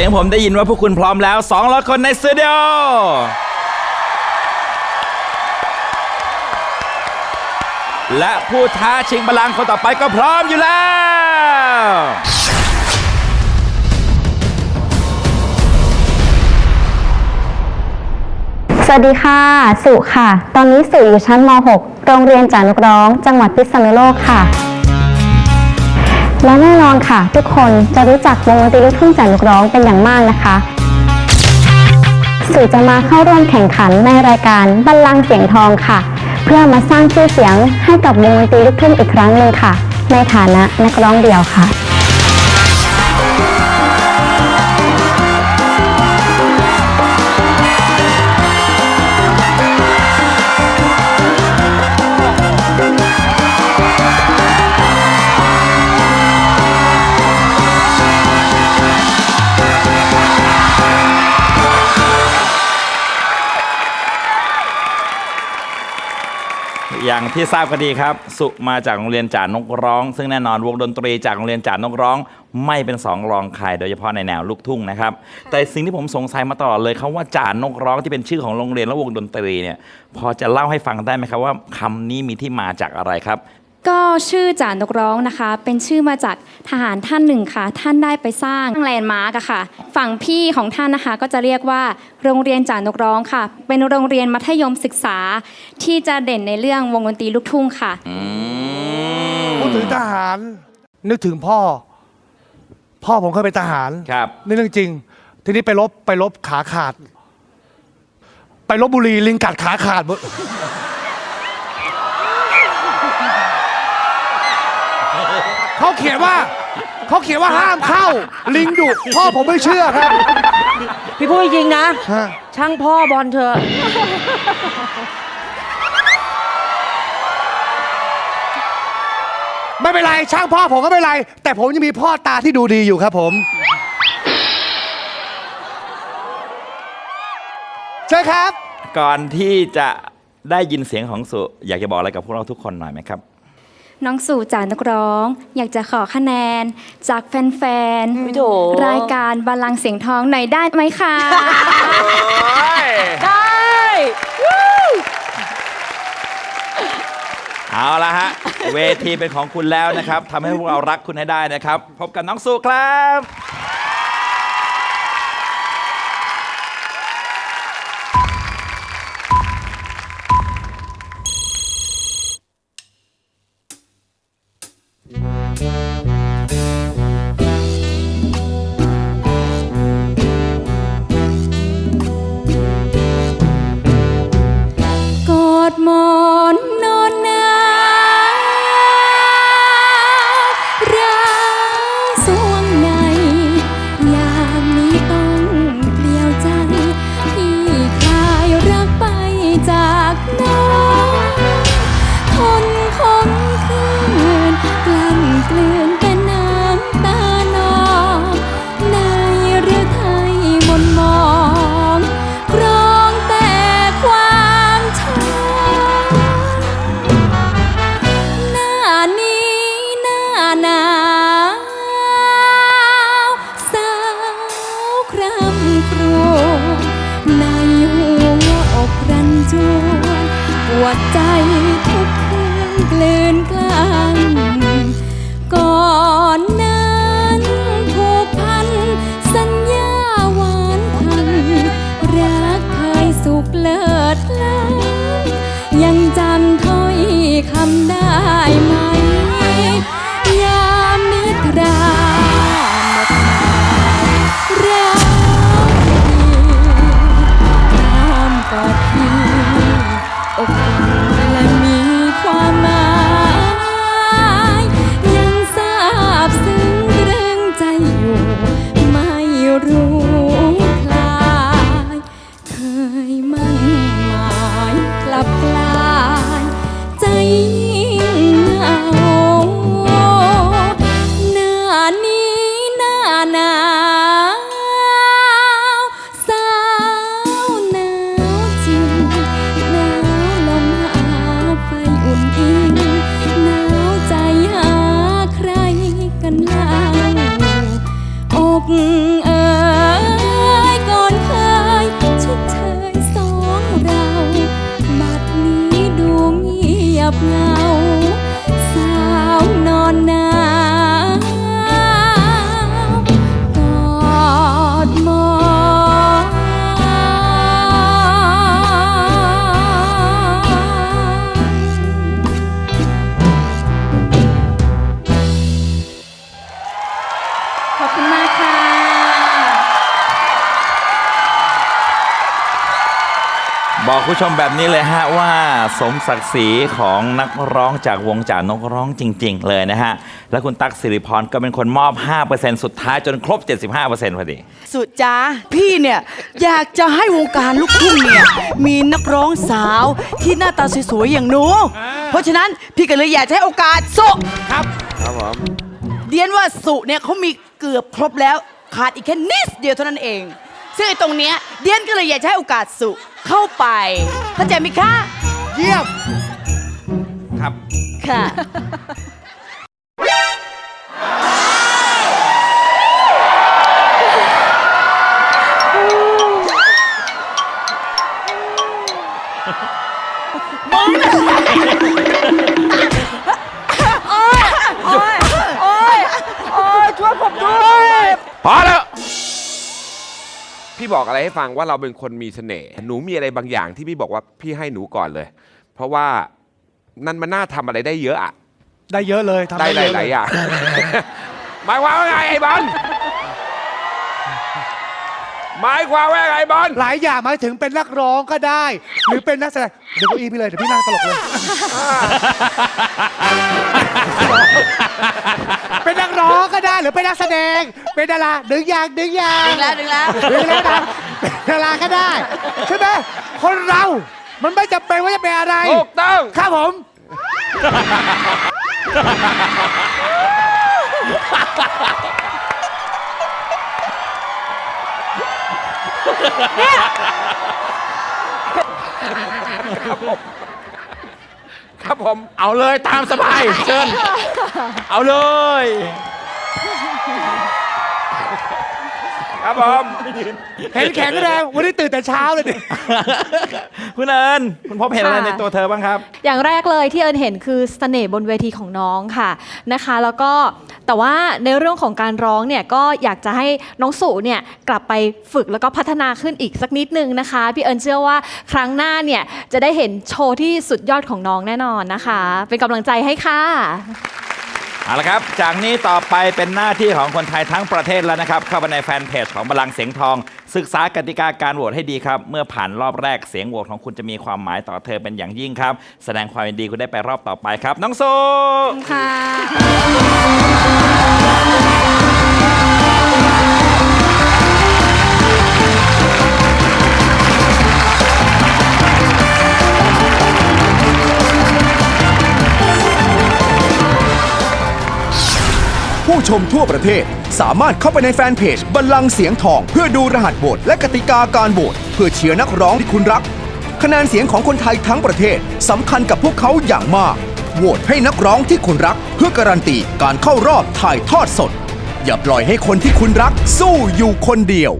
สียงผมได้ยินว่าพวกคุณพร้อมแล้ว200คนในสตูดิโอและผู้ท้าชิงบัลลังก์คนต่อไปก็พร้อมอยู่แล้ว สวัสดีค่ะ สุค่ะ ตอนนี้สุอยู่ชั้นม .6 โรงเรียนจานุกร้อง จังหวัดพิษณุโลกค่ะ และแน่นอนค่ะ ทุกคนจะรู้จักวงดนตรีลูกทุ่งจานุกร้องเป็นอย่างมากนะคะสุจะมาเข้าร่วมแข่งขันในรายการบัลลังก์เสียงทองค่ะ เพื่อมาสร้างชื่อเสียงให้กับวงดนตรีลูกทุ่งอีกครั้งหนึ่งค่ะ ในฐานะนักร้องเดี่ยวค่ะ อย่างที่ทราบกันดีครับ สุมาจากโรงเรียนจ่านกร้อง ซึ่งแน่นอนวงดนตรีจากโรงเรียนจ่านกร้อง ไม่เป็นสองรองใครโดยเฉพาะในแนวลูกทุ่งนะครับ แต่สิ่งที่ผมสงสัยมาตลอดเลยคำว่าจ่านกร้องที่เป็นชื่อของโรงเรียนและวงดนตรีเนี่ย พอจะเล่าให้ฟังได้ไหมครับว่าคำนี้มีที่มาจากอะไรครับ ก็ชื่อจ่านกร้องนะคะ เป็นชื่อมาจากทหารท่านหนึ่งค่ะ ท่านได้ไปสร้างแลนด์มาร์กอะค่ะ ฝั่งพี่ของท่านนะคะก็จะเรียกว่าโรงเรียนจ่านกร้องค่ะ เป็นโรงเรียนมัธยมศึกษา ที่จะเด่นในเรื่องวงดนตรีลูกทุ่งค่ะอืมพูดถึงทหารนึกถึงพ่อ พ่อผมเคยเป็นทหารครับ นี่เรื่องจริง ทีนี้ไปลบไปลบขาขาด ไปลบบุรีลิงกัดขาขาดหมด เขาเขียนว่า เขาเขียนว่าห้ามเข้า ลิงดุพ่อผมไม่เชื่อครับ พี่พูดจริงๆนะ ฮะ ช่างพ่อบอลเธอะไม่เป็นไรช่างพ่อผมก็ไม่เป็นไร แต่ผมยังมีพ่อตาที่ดูดีอยู่ครับผมเชิญครับ ก่อนที่จะได้ยินเสียงของสุ อยากจะบอกอะไรกับพวกเราทุกคนหน่อยไหมครับ น้องสู่จ่านกร้อง อยากจะขอคะแนน จากแฟนอุ๊ยโถรายการบัลลังก์เสียงทองหน่อยได้ไหมคะ ได้ เอาละฮะ เวทีเป็นของคุณแล้วนะครับทำให้พวกเรารักคุณให้ได้นะครับ พบกับน้องสุครับ วดใจทุกคืนกลืนกลั้นก่ บอกคุณผู้ชมแบบนี้เลยฮะว่าสมศักดิ์ศรีของนักร้องจากวงจ่านกร้องจริง ๆ เลยนะฮะ และคุณตั๊กสิริพรก็เป็นคนมอบ 5%สุดท้ายจนครบ 75%พอดี สุดจ้าพี่เนี่ยอยากจะให้วงการลูกทุ่งเนี่ยมีนักร้องสาวที่หน้าตาสวยๆอย่างหนู เพราะฉะนั้นพี่ก็เลยอยากจะให้โอกาสสุครับเดียนว่าสุเนี่ยเขามีเกือบครบแล้วขาดอีกแค่นิดเดียวเท่านั้นเอง ซึ่งไอ้ตรงเนี้ยเดียนก็เลยอยากจะให้โอกาสสุเข้าไปเข้าใจไหมคะเยี่ยมครับ ค่ะ พอแล้ว พี่บอกอะไรให้ฟังว่าเราเป็นคนมีเสน่ห์หนูมีอะไรบางอย่างที่พี่บอกว่าพี่ให้หนูก่อนเลย เพราะว่านั่นมันน่าทำอะไรได้เยอะอะได้เยอะเลยทำได้หเอะลายเๆอย่าง หมายความว่าไงไอ้บอลหมายความว่าไงไอ้บอลหลายอย่างหมายถึงเป็นนักร้องก็ได้ หรือเป็นนักแสดงเดี๋ยวเก้าอี้พี่เลยเดี๋ยวพี่นั่งตลกเลย เป็นนักร้องก็ได้หรือเป็นนักแสดง เป็นดาราดึงยางดึงยางดึงแล้วดึงแล้วดึงแล้วนะเป็นดาราก็ได้ใช่ไหมคนเรา มันไม่จำเป็นว่าจะเป็นอะไรถูกต้องครับผม ครับผมเอาเลยตามสบายเชิญเอาเลย ครับผมเห็นแข็งแรงวันนี้ตื่นแต่เช้าเลยดิ คุณเอิญคุณพบเห็นอะไรค่ะ ในตัวเธอบ้างครับ อย่างแรกเลยที่เอิญเห็นคือเสน่ห์บนเวทีของน้องค่ะนะคะ แล้วก็แต่ว่าในเรื่องของการร้องเนี่ยก็อยากจะให้น้องสุเนี่ยกลับไปฝึกแล้วก็พัฒนาขึ้นอีกสักนิดนึงนะคะ พี่เอิญเชื่อว่าครั้งหน้าเนี่ยจะได้เห็นโชว์ที่สุดยอดของน้องแน่นอนนะคะ เป็นกำลังใจให้ค่ะ เอาละครับ จากนี้ต่อไปเป็นหน้าที่ของคนไทยทั้งประเทศแล้วนะครับ เข้าไปในแฟนเพจของบลังเสียงทอง ศึกษากติกาการโหวตให้ดีครับ เมื่อผ่านรอบแรกเสียงโหวตของคุณจะมีความหมายต่อเธอเป็นอย่างยิ่งครับ แสดงความยินดีคุณได้ไปรอบต่อไปครับ น้องโซค่ะ ชมทั่วประเทศ สามารถเข้าไปในแฟนเพจบัลลังก์เสียงทอง เพื่อดูรหัสโหวตและกติกาการโหวตเพื่อเชียร์นักร้องที่คุณรัก คะแนนเสียงของคนไทยทั้งประเทศสำคัญกับพวกเขาอย่างมากโหวตให้นักร้องที่คุณรัก เพื่อการันตีการเข้ารอบถ่ายทอดสด อย่าปล่อยให้คนที่คุณรักสู้อยู่คนเดียว